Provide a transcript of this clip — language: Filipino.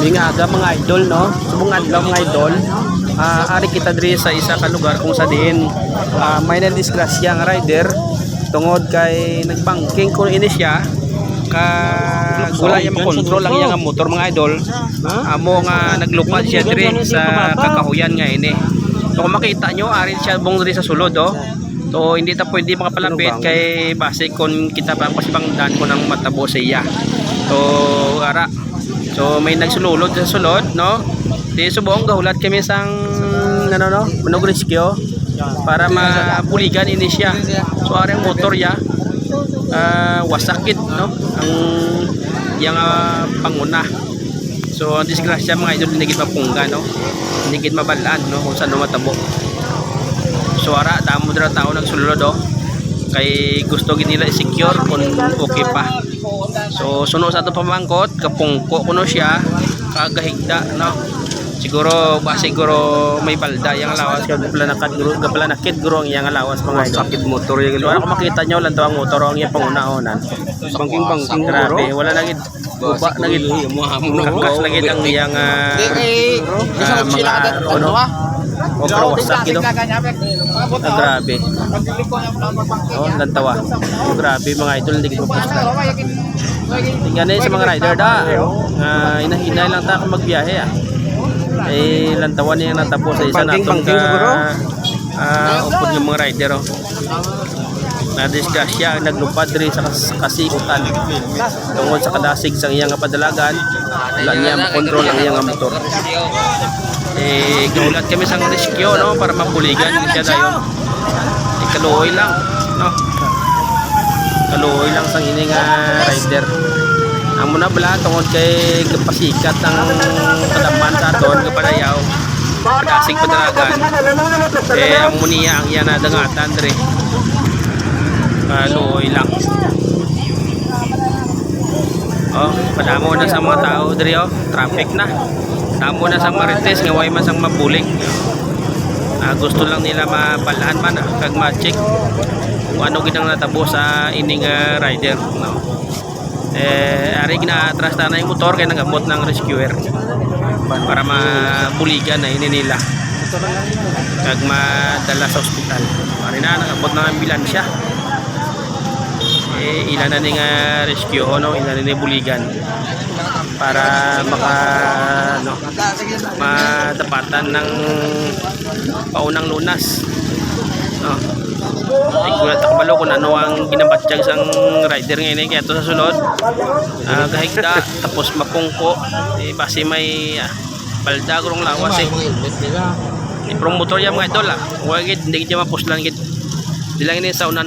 May nga aga mga idol no. Subong adlaw mga idol. Ah, ari kita diri sa isa ka lugar kung sa diin ah, may na disgrasya nga rider. Tungod kay nagbangking ko ini siya. Ka wala yung makontrol ang iyang motor mga idol. Amo nga naglupad siya diri sa kakahuyan nga ini. So kung makita nyo ari siya bong diri sa sulod oh So hindi ta pwede makapalapit kay base kon kita pa pasibang daan ko ng matabo sa iya. So ara. So may nagsululod sa sulod no. Di subong gahulat kami sang ano no, manog rescue para mapuligan ini siya. So ari ang motor ya ah, wasakit no ang yang ah, panguna. So ang disgrasya mga idol hindi gid mapungga no. Hindi gid mabalaan no kung saan no matabo. So ara damo dira tao nagsulod oh. Kay gusto gid nila i-secure kung okay pa. So suno sa ato pamangkot kapungko kuno siya kagahigda no. Siguro ba siguro may balda yang lawas kag planakad guro gaplanakit guro ang yang lawas mga idol. Sakit motor yung Wala ko makita nyo lang to ang motor ang iyang pangunaonan. Bangking bangking grabe wala na gid guba na gid kakas na gid ang iyang ah, ah, mga ano o kawasak ito. Ah, grabe. Oh, lantawa. Oh, grabe mga idol, hindi ko posta. Tingnan sa mga rider da. Uh, inahinay lang ta kung magbiyahe ah. Eh, lantawan niya natapos sa isa natong ka uh, upod ng mga rider oh. Na-disgrasya, naglupad rin sa kas kasikutan. Tungkol sa kadasig sa iyang padalagan wala niya makontrol ang iyang motor. Eh gulat kami sa rescue no para mapuligan. Siya dayon eh, kaluoy lang no. Kaluoy lang sang ini nga rider amo na bala tungod kay kapasikat ang kadaman sa aton kapadayaw kadasig padalagan eh amo niya ang iya nadangatan dre kaluoy lang Oh, padamo na sa mga tao diri oh, traffic na. Damo na sa Marites nga way man sang mabulig. Ah, gusto lang nila mapalaan man ah, kag ma-check kung ano gid ang natabo sa ining ah, rider, no. Eh, ari gina atras na yung motor kay nagamot ng rescuer para mabuligan na ini nila. Kag madala sa ospital. Ari na nagamot ng ambulansya eh, ilan na ni nga rescue no ilan na buligan para maka no, matapatan ng paunang lunas no Igulat ako balo kung ano ang ginabatsyag sang rider ngayon eh. Kaya ito sa sulod, ah, gahigda, tapos mapungko. Eh, base may ah, balda kurong lawas eh. Di promotor yan mga idol ah. Huwag gid, hindi gid mapuslan gid. Di lang ini sa unan